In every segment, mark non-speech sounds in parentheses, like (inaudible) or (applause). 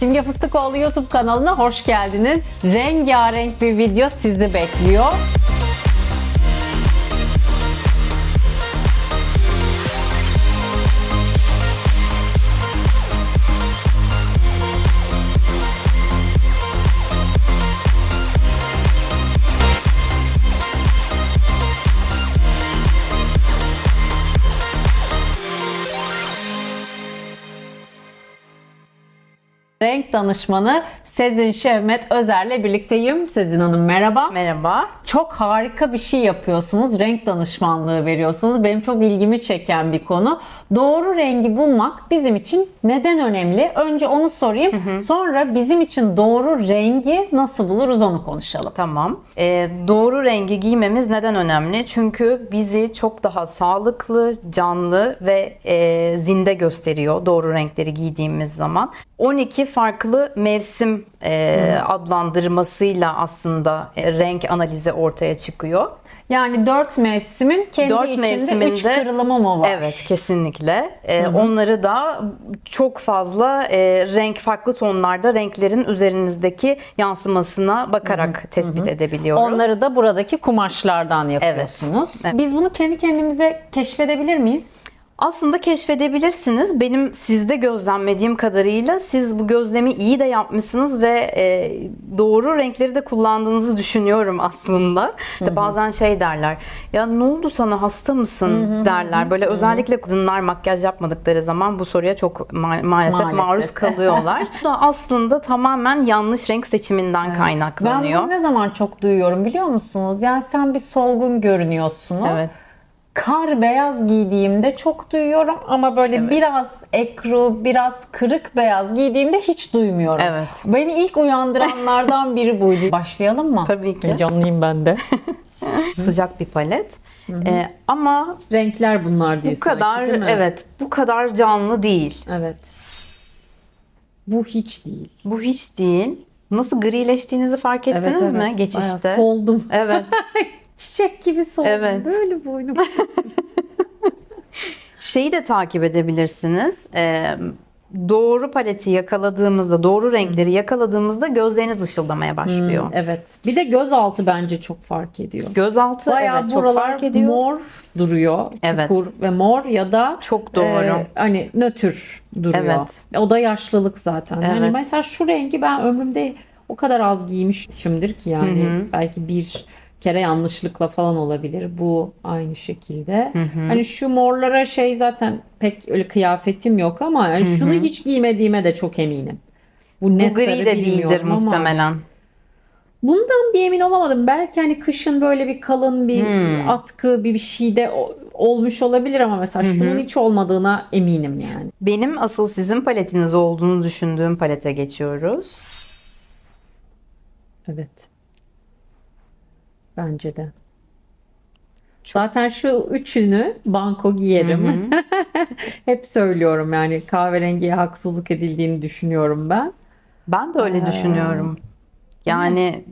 Simge Fıstıkoğlu YouTube kanalına hoş geldiniz. Rengarenk bir video sizi bekliyor. Danışmanı Sezin Şevmet Özer'le birlikteyim. Sezin Hanım merhaba. Merhaba. Çok harika bir şey yapıyorsunuz. Renk danışmanlığı veriyorsunuz. Benim çok ilgimi çeken bir konu. Doğru rengi bulmak bizim için neden önemli? Önce onu sorayım. Sonra bizim için doğru rengi nasıl buluruz onu konuşalım. Tamam. Ee, doğru rengi giymemiz neden önemli? Çünkü bizi çok daha sağlıklı, canlı ve e, zinde gösteriyor doğru renkleri giydiğimiz zaman. 12 farklı mevsim e, adlandırmasıyla aslında e, renk analizi ortaya çıkıyor. Yani dört mevsimin kendi Dört içinde mevsiminde üç kırılımı mı var? Evet kesinlikle. Ee, onları da çok fazla e, renk farklı tonlarda renklerin üzerinizdeki yansımasına bakarak tespit edebiliyoruz. Onları da buradaki kumaşlardan yapıyorsunuz. Evet. Biz bunu kendi kendimize keşfedebilir miyiz? Aslında keşfedebilirsiniz. Benim sizde gözlemlediğim kadarıyla siz bu gözlemi iyi de yapmışsınız ve e, doğru renkleri de kullandığınızı düşünüyorum aslında. İşte bazen şey derler. Ya ne oldu sana hasta mısın derler. Böyle özellikle kadınlar makyaj yapmadıkları zaman bu soruya çok ma- maalesef, Maalesef. maruz (laughs) kalıyorlar. bu da aslında tamamen yanlış renk seçiminden Ben kaynaklanıyor. bunu ne zaman çok duyuyorum biliyor musunuz? Yani sen bir solgun görünüyorsun. Evet. Kar beyaz giydiğimde çok duyuyorum ama böyle Evet. biraz ekru, biraz kırık beyaz giydiğimde hiç duymuyorum. Evet. Beni ilk uyandıranlardan (laughs) biri buydu. Başlayalım mı? Tabii ki. Heyecanlıyım ben de. (laughs) Sıcak bir palet. E, ama Renkler bunlar değil bu kadar sanki, değil mi? evet bu kadar canlı değil. Evet. Bu hiç değil. Bu hiç değil. Nasıl grileştiğinizi fark ettiniz mi Bayağı geçişte? soldum. Evet. (laughs) Çiçek gibi soldum. Evet. Böyle boynum. (laughs) Şeyi de takip edebilirsiniz. Ee, doğru paleti yakaladığımızda, doğru renkleri yakaladığımızda gözleriniz ışıldamaya başlıyor. evet. Bir de gözaltı bence çok fark ediyor. Gözaltı Bayağı evet çok fark ediyor. mor duruyor. Evet. Çukur ve mor ya da Çok doğru. e, hani nötr duruyor. Evet. O da yaşlılık zaten. Yani Evet. mesela şu rengi ben ömrümde o kadar az giymişimdir ki yani Hı hı. belki bir kere yanlışlıkla falan olabilir. Bu aynı şekilde. Hani şu morlara şey zaten pek öyle kıyafetim yok ama yani şunu hiç giymediğime de çok eminim. Bu ne Bu gri de değildir ama- muhtemelen. Bundan bir emin olamadım. Belki hani kışın böyle bir kalın bir Hmm. atkı bir bir şeyde olmuş olabilir ama mesela şunun hiç olmadığına eminim yani. Benim asıl sizin paletiniz olduğunu düşündüğüm palete geçiyoruz. Evet. Bence de. Zaten şu üçünü banko giyerim. (laughs) Hep söylüyorum yani kahverengiye haksızlık edildiğini düşünüyorum ben. Ben de öyle düşünüyorum. Yani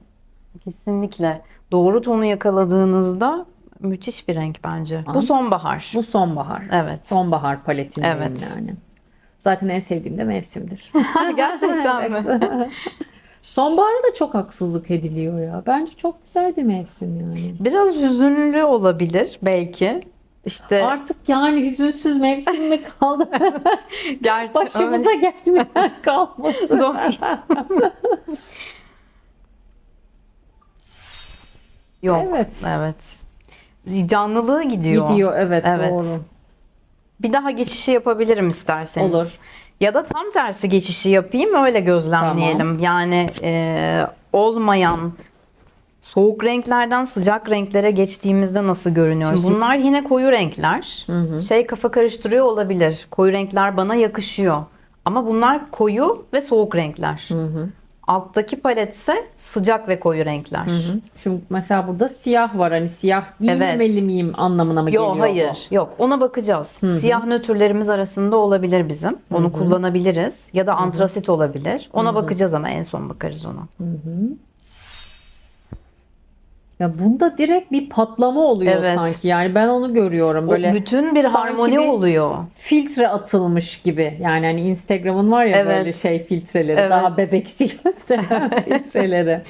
kesinlikle doğru tonu yakaladığınızda müthiş bir renk bence. Bu sonbahar. Bu sonbahar. Evet. Sonbahar paletindeyim Evet. yani. Zaten en sevdiğim de mevsimdir. (laughs) Gerçekten mi? (laughs) Sonbahara da çok haksızlık ediliyor ya. Bence çok güzel bir mevsim yani. Biraz hüzünlü olabilir belki. İşte Artık yani hüzünsüz mevsim mi kaldı? (laughs) gerçi Başımıza gelmeyen (laughs) kalmadı. Doğru. (laughs) yok. Evet. Evet. Canlılığı gidiyor. Gidiyor evet, Evet. doğru. Bir daha geçişi yapabilirim isterseniz. Olur. Ya da tam tersi geçişi yapayım öyle gözlemleyelim. Yani e, olmayan soğuk renklerden sıcak renklere geçtiğimizde nasıl görünüyor? Şimdi bu- Bunlar yine koyu renkler. Şey kafa karıştırıyor olabilir. Koyu renkler bana yakışıyor. Ama bunlar koyu ve soğuk renkler. Alttaki paletse sıcak ve koyu renkler. Şimdi mesela burada siyah var. Hani siyah giymemeli Evet. miyim anlamına mı Yok geliyor hayır. Yok ona bakacağız. Siyah nötrlerimiz arasında olabilir bizim. Onu kullanabiliriz. Ya da antrasit olabilir. Ona bakacağız ama en son bakarız ona. Ya bunda direkt bir patlama oluyor Evet. sanki. Yani ben onu görüyorum O böyle bütün bir harmoni bir- oluyor. filtre atılmış gibi. Yani hani Instagram'ın var ya Evet. böyle şey filtreleri, Evet. daha bebeksi (laughs) gösteren filtreleri.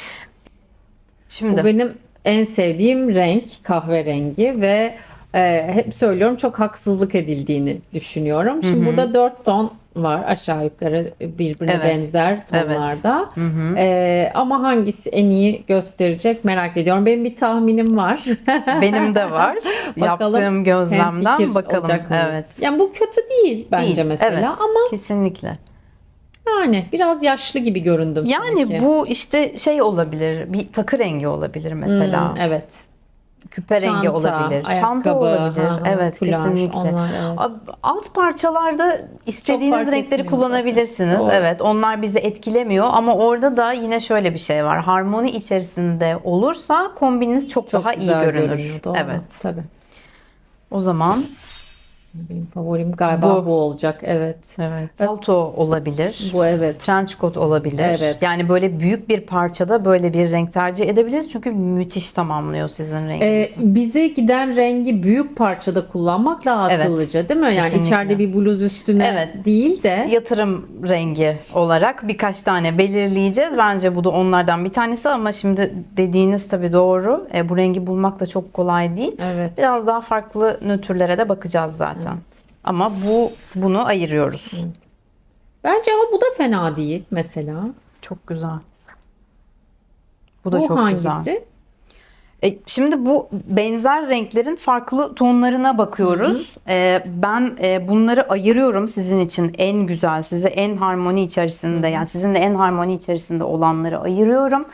Şimdi Bu benim en sevdiğim renk kahverengi ve e, hep söylüyorum çok haksızlık edildiğini düşünüyorum. Şimdi burada dört ton var aşağı yukarı birbirine Evet. benzer Evet. tonlarda. E, ama hangisi en iyi gösterecek merak ediyorum. Benim bir tahminim var. (laughs) benim de var. (laughs) Bakalım, Yaptığım gözlemden bakalım. Evet. Yani bu kötü değil bence Değil, mesela evet. ama Kesinlikle. yani biraz yaşlı gibi göründüm Yani sanki. bu işte şey olabilir. Bir takı rengi olabilir mesela. Hmm, evet. Küpe rengi Çanta, olabilir. Çanta olabilir. ha, evet fular, kesinlikle. onlar, evet. Alt parçalarda istediğiniz renkleri kullanabilirsiniz. Doğru. Evet, onlar bizi etkilemiyor ama orada da yine şöyle bir şey var. Harmoni içerisinde olursa kombininiz çok, Çok daha iyi görünür. görünüyor, doğru. Evet. Tabii. O zaman Benim favorim galiba bu, Bu. olacak. Evet. evet. Palto olabilir. Bu evet. Trench coat olabilir. Evet. Yani böyle büyük bir parçada böyle bir renk tercih edebiliriz. Çünkü müthiş tamamlıyor sizin Ee, renginizi. bize giden rengi büyük parçada kullanmak daha Evet. akıllıca değil mi? Yani Kesinlikle. içeride bir bluz üstüne Evet. değil de Yatırım rengi olarak birkaç tane belirleyeceğiz. Bence bu da onlardan bir tanesi ama şimdi dediğiniz tabii doğru. E, bu rengi bulmak da çok kolay değil. evet. Biraz daha farklı nötrlere de bakacağız zaten. Ama bu bunu ayırıyoruz. Bence ama bu da fena değil mesela. Çok güzel. Bu da bu çok hangisi? güzel. E, şimdi bu benzer renklerin farklı tonlarına bakıyoruz. E, ben e, bunları ayırıyorum sizin için en güzel, size en harmoni içerisinde yani sizinle en harmoni içerisinde olanları ayırıyorum.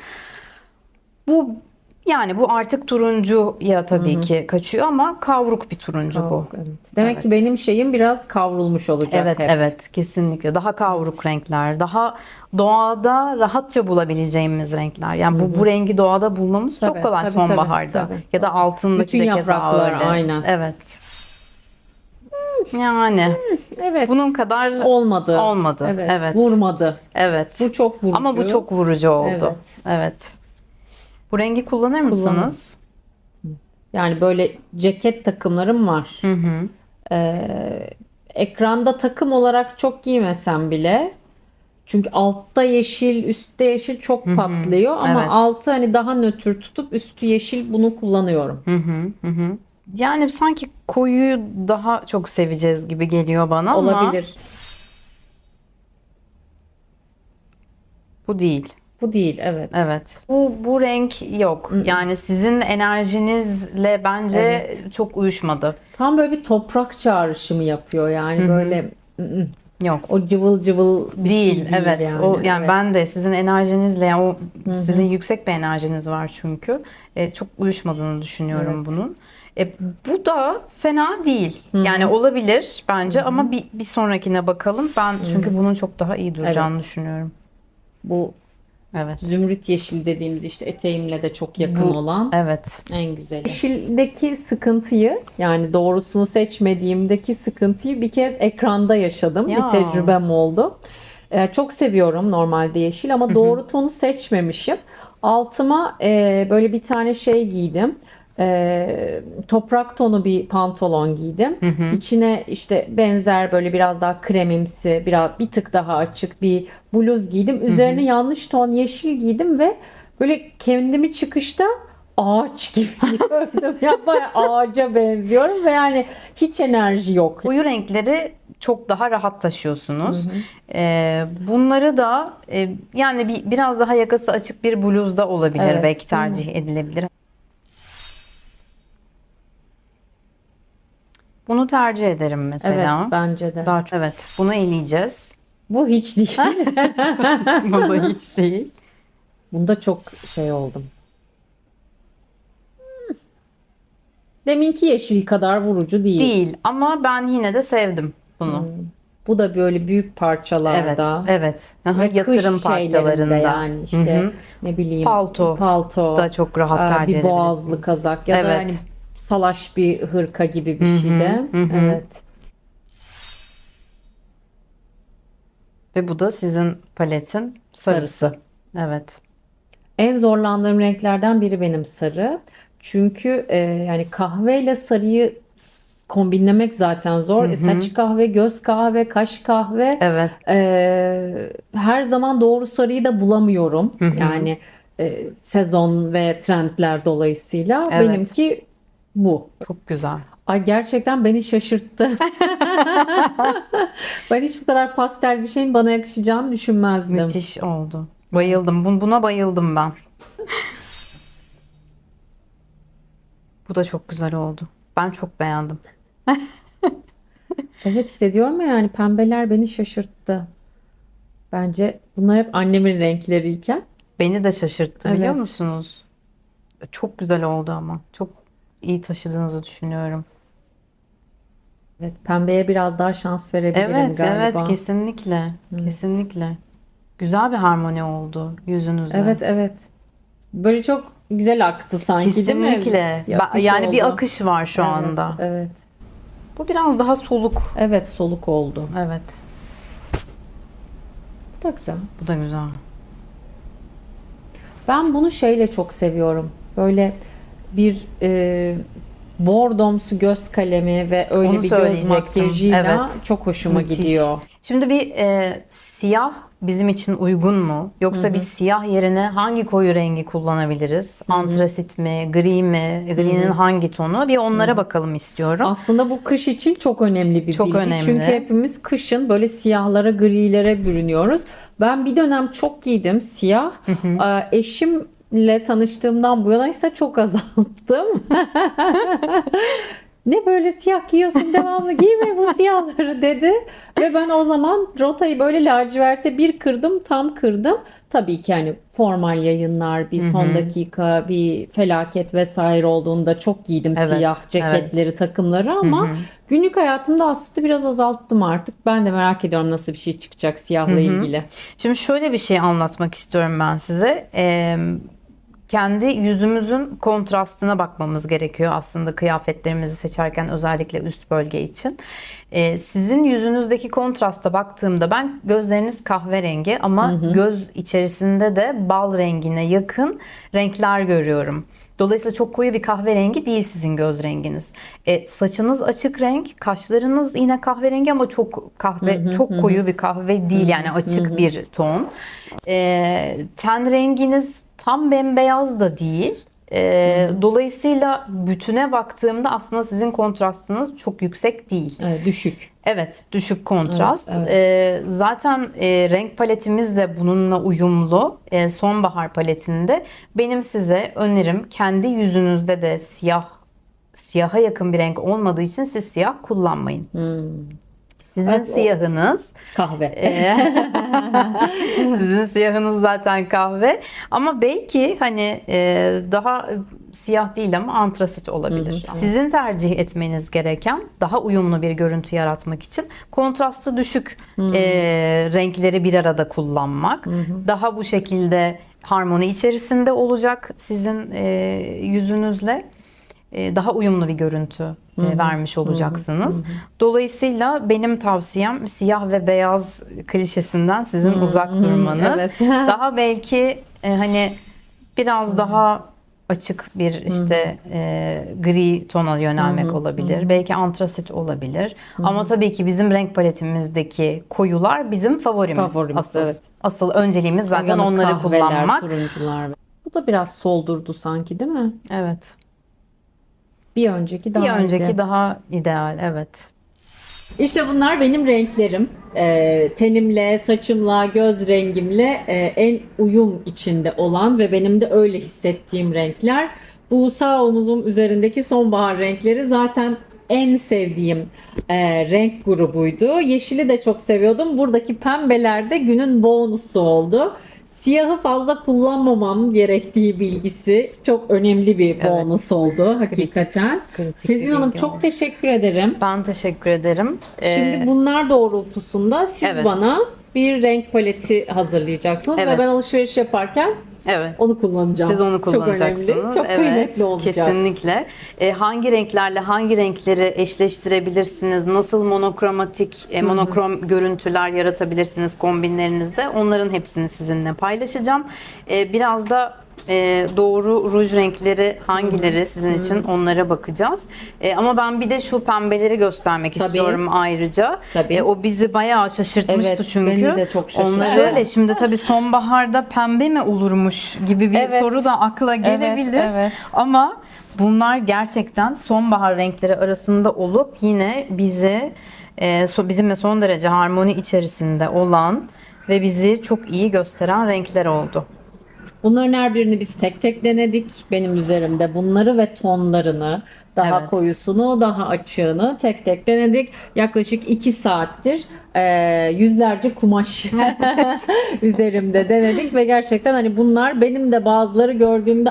Bu yani bu artık turuncuya tabii ki kaçıyor ama kavruk bir turuncu bu. Kavruk, evet. Demek ki Evet. benim şeyim biraz kavrulmuş olacak Evet hep. evet kesinlikle daha kavruk renkler daha doğada rahatça bulabileceğimiz renkler yani bu bu rengi doğada bulmamız Tabii, çok kolay tabii, tabii, sonbaharda tabii. ya da altındaki Bütün de yapraklar, öyle. aynen. Evet. Yani Evet. bunun kadar olmadı. olmadı. Evet. Evet. Vurmadı. evet. Bu çok vurucu. Ama bu çok vurucu oldu. Evet. Evet. Bu rengi kullanır mısınız? Yani böyle ceket takımlarım var. Hı hı. Ee, ekranda takım olarak çok giymesem bile çünkü altta yeşil, üstte yeşil çok patlıyor ama Evet. altı hani daha nötr tutup üstü yeşil bunu kullanıyorum. Hı hı. Hı hı. Yani sanki koyuyu daha çok seveceğiz gibi geliyor bana ama Olabilir. bu değil. Bu değil evet. Evet. Bu bu renk yok. Yani sizin enerjinizle bence Evet. çok uyuşmadı. Tam böyle bir toprak çağrışımı yapıyor yani böyle ı-ı, Yok. o cıvıl cıvıl bir Değil, şey değil evet. yani. O yani Evet. ben de sizin enerjinizle yani o sizin yüksek bir enerjiniz var çünkü. E, çok uyuşmadığını düşünüyorum Evet. bunun. E, bu da fena değil. Yani olabilir bence ama bir bir sonrakine bakalım. Ben çünkü bunun çok daha iyi duracağını Evet. düşünüyorum. bu Evet. zümrüt yeşil dediğimiz işte eteğimle de çok yakın Bu- olan Evet. En güzeli. Yeşildeki sıkıntıyı yani doğrusunu seçmediğimdeki sıkıntıyı bir kez ekranda yaşadım. Ya. Bir tecrübem oldu. Ee, çok seviyorum normalde yeşil ama doğru tonu seçmemişim. Altıma e, böyle bir tane şey giydim. E, toprak tonu bir pantolon giydim. İçine işte benzer böyle biraz daha kremimsi, biraz bir tık daha açık bir bluz giydim. Üzerine yanlış ton yeşil giydim ve böyle kendimi çıkışta ağaç gibi (laughs) gördüm. Ya bayağı ağaca benziyorum ve yani hiç enerji yok. Koyu renkleri çok daha rahat taşıyorsunuz. Ee, bunları da e, yani bir, biraz daha yakası açık bir bluzda olabilir Evet. belki tercih edilebilir. Bunu tercih ederim mesela. Evet bence de. Daha çok, evet bunu eleyeceğiz. Bu hiç değil. (laughs) Bu da hiç değil. Bunda çok şey oldum. Hmm. Deminki yeşil kadar vurucu değil. Değil ama ben yine de sevdim bunu. Bu da böyle büyük Evet, parçalarda. evet. Aha, Ve Yatırım parçalarında. yani işte Hı hı. ne bileyim Palto palto da çok rahat Aa, tercih bir boğazlı edebilirsiniz. kazak ya da Evet. hani salaş bir hırka gibi bir şey de. hı hı. Evet. Ve bu da sizin paletin sarısı. Evet. En zorlandığım renklerden biri benim sarı. Çünkü e, yani kahveyle sarıyı kombinlemek zaten zor. E, saç kahve, göz kahve, kaş kahve. Evet. E, her zaman doğru sarıyı da bulamıyorum. Yani e, sezon ve trendler dolayısıyla Evet. benimki bu. Çok güzel. Ay gerçekten beni şaşırttı. (laughs) (laughs) ben hiç bu kadar pastel bir şeyin bana yakışacağını düşünmezdim. Müthiş oldu. Bayıldım. Bun- Buna bayıldım ben. Bu da çok güzel oldu. Ben çok beğendim. (laughs) Evet işte diyorum ya yani pembeler beni şaşırttı. Bence bunlar hep annemin renkleriyken. Beni de şaşırttı biliyor Evet. musunuz? Çok güzel oldu ama. Çok iyi taşıdığınızı düşünüyorum. Evet, pembeye biraz daha şans verebilirim Evet, galiba. evet kesinlikle. Kesinlikle. Güzel bir harmoni oldu yüzünüzde. Evet, evet. Böyle çok güzel aktı sanki değil mi? Kesinlikle. Ben- Yapmış yani bir oldu. akış var şu Evet, anda. Evet. Bu biraz daha soluk. Evet, soluk oldu. Evet. Bu da güzel. Bu da güzel. Ben bunu şeyle çok seviyorum. Böyle bir e, bordomsu göz kalemi ve öyle Onu bir göz söyleyecektim. makyajıyla Evet. çok hoşuma Müthiş. gidiyor. Şimdi bir e, siyah bizim için uygun mu? Yoksa bir siyah yerine hangi koyu rengi kullanabiliriz? Antrasit mi, gri mi, gri'nin hangi tonu? Bir onlara bakalım istiyorum. Aslında bu kış için çok önemli bir Çok bilgi. önemli. Çünkü hepimiz kışın böyle siyahlara, grilere bürünüyoruz. Ben bir dönem çok giydim siyah. Ee, Eşimle tanıştığımdan bu yana ise çok azalttım. (laughs) ne böyle siyah giyiyorsun devamlı giyme bu siyahları dedi. Ve ben o zaman rotayı böyle laciverte bir kırdım tam kırdım. Tabii ki hani formal yayınlar bir son dakika bir felaket vesaire olduğunda çok giydim Evet, siyah ceketleri takımları ama günlük hayatımda aslında biraz azalttım artık. Ben de merak ediyorum nasıl bir şey çıkacak siyahla ilgili. Şimdi şöyle bir şey anlatmak istiyorum ben size. Ee, kendi yüzümüzün kontrastına bakmamız gerekiyor aslında kıyafetlerimizi seçerken özellikle üst bölge için. Ee, sizin yüzünüzdeki kontrasta baktığımda ben gözleriniz kahverengi ama göz içerisinde de bal rengine yakın renkler görüyorum. Dolayısıyla çok koyu bir kahverengi değil sizin göz renginiz. E, saçınız açık renk, kaşlarınız yine kahverengi ama çok kahve, çok koyu bir kahve değil yani açık bir ton. E, ten renginiz tam bembeyaz da değil. E, dolayısıyla bütüne baktığımda aslında sizin kontrastınız çok yüksek değil. Evet, düşük. Evet, düşük kontrast. Evet, Ee, zaten e, renk paletimiz de bununla uyumlu. Ee, sonbahar paletinde benim size önerim kendi yüzünüzde de siyah siyaha yakın bir renk olmadığı için siz siyah kullanmayın. Sizin Evet, o- siyahınız Kahve. ee, (laughs) Sizin siyahınız zaten kahve ama belki hani e, daha siyah değil ama antrasit olabilir. Sizin tercih etmeniz gereken daha uyumlu bir görüntü yaratmak için kontrastı düşük e, renkleri bir arada kullanmak. Daha bu şekilde harmoni içerisinde olacak sizin e, yüzünüzle e, daha uyumlu bir görüntü e, vermiş olacaksınız. Dolayısıyla benim tavsiyem siyah ve beyaz klişesinden sizin uzak durmanız. evet. (laughs) (laughs) daha belki e, hani biraz daha açık bir işte e, gri tona yönelmek olabilir. Belki antrasit olabilir. Ama tabii ki bizim renk paletimizdeki koyular bizim favorimiz. Favorimiz, asıl, evet. asıl önceliğimiz zaten Yanık onları kahveler, kullanmak. turuncular. Bu da biraz soldurdu sanki değil mi? Evet. Bir önceki daha Bir önceki iyiydi. daha ideal. Evet. İşte bunlar benim renklerim. Ee, tenimle, saçımla, göz rengimle e, en uyum içinde olan ve benim de öyle hissettiğim renkler. Bu sağ omuzum üzerindeki sonbahar renkleri zaten en sevdiğim e, renk grubuydu. Yeşili de çok seviyordum. Buradaki pembeler de günün bonusu oldu. Siyahı fazla kullanmamam gerektiği bilgisi çok önemli bir Evet. bonus oldu hakikaten. kritik Sezin Hanım çok oldu. teşekkür ederim. Ben teşekkür ederim. Ee, Şimdi bunlar doğrultusunda siz Evet. bana bir renk paleti hazırlayacaksınız Evet. ve ben alışveriş yaparken evet. onu kullanacağım. Siz onu kullanacaksınız. Çok önemli, çok evet, kıymetli olacak. Kesinlikle. Ee, hangi renklerle hangi renkleri eşleştirebilirsiniz? Nasıl monokromatik, e, monokrom görüntüler yaratabilirsiniz kombinlerinizde? Onların hepsini sizinle paylaşacağım. Ee, biraz da e, doğru ruj renkleri hangileri sizin için onlara bakacağız. E, ama ben bir de şu pembeleri göstermek Tabii. istiyorum ayrıca. Tabii. E, o bizi bayağı şaşırtmıştı Evet, çünkü. beni de çok şaşırttı. Onları öyle şimdi tabii sonbaharda pembe mi olurmuş gibi bir Evet. soru da akla gelebilir. evet. Ama bunlar gerçekten sonbahar renkleri arasında olup yine bizi e, bizimle son derece harmoni içerisinde olan ve bizi çok iyi gösteren renkler oldu. Bunların her birini biz tek tek denedik. Benim üzerimde bunları ve tonlarını, daha Evet. koyusunu, daha açığını tek tek denedik. Yaklaşık 2 saattir e, yüzlerce kumaş (laughs) üzerimde denedik ve gerçekten hani bunlar benim de bazıları gördüğümde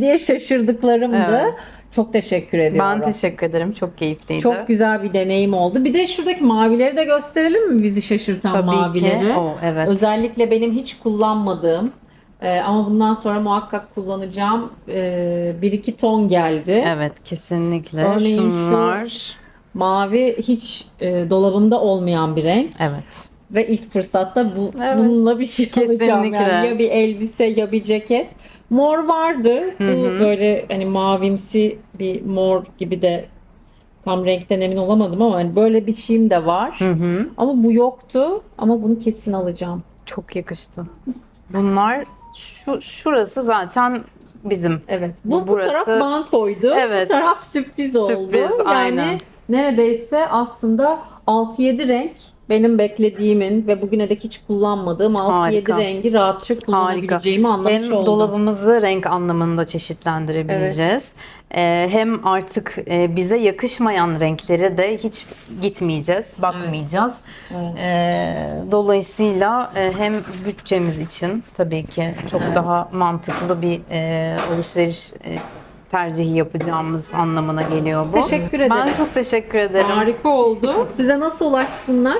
diye şaşırdıklarımdı. Evet. Çok teşekkür ediyorum. Ben teşekkür ederim. Çok keyifliydi. Çok güzel bir deneyim oldu. Bir de şuradaki mavileri de gösterelim mi bizi şaşırtan Tabii ki. mavileri? O, evet. Özellikle benim hiç kullanmadığım e, ama bundan sonra muhakkak kullanacağım e, bir iki ton geldi. Evet kesinlikle. Örneğin şu- Şunlar. Mavi hiç e, dolabımda olmayan bir renk Evet. ve ilk fırsatta bu, Evet. bununla bir şey alacağım. Kesinlikle. Yani ya bir elbise ya bir ceket. Mor vardı. Bu böyle hani mavimsi bir mor gibi de tam renkten emin olamadım ama hani böyle bir şeyim de var. Hı hı. Ama bu yoktu. Ama bunu kesin alacağım. Çok yakıştı. Bunlar şu şurası zaten bizim. Evet. Bu, Bu bu burası- taraf bankoydu. Evet. Bu taraf sürpriz oldu. Sürpriz, yani aynen. neredeyse aslında 6-7 renk benim beklediğimin ve bugüne dek hiç kullanmadığım 6-7 Harika. rengi rahatça kullanabileceğimi anlamış Hem oldum. dolabımızı renk anlamında çeşitlendirebileceğiz. Ee, hem artık e, bize yakışmayan renklere de hiç gitmeyeceğiz, bakmayacağız. Evet. Ee, dolayısıyla e, hem bütçemiz için tabii ki çok daha mantıklı bir e, alışveriş tercihi yapacağımız anlamına geliyor bu. Teşekkür ederim. Ben çok teşekkür ederim. Harika oldu. Size nasıl ulaşsınlar?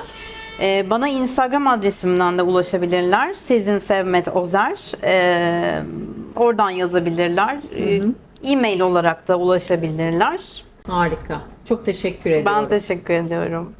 Ee, bana Instagram adresimden de ulaşabilirler. Sezin Sevmet Ozer. Ee, oradan yazabilirler. Ee, E-mail olarak da ulaşabilirler. Harika. Çok teşekkür ediyorum. Ben teşekkür ediyorum.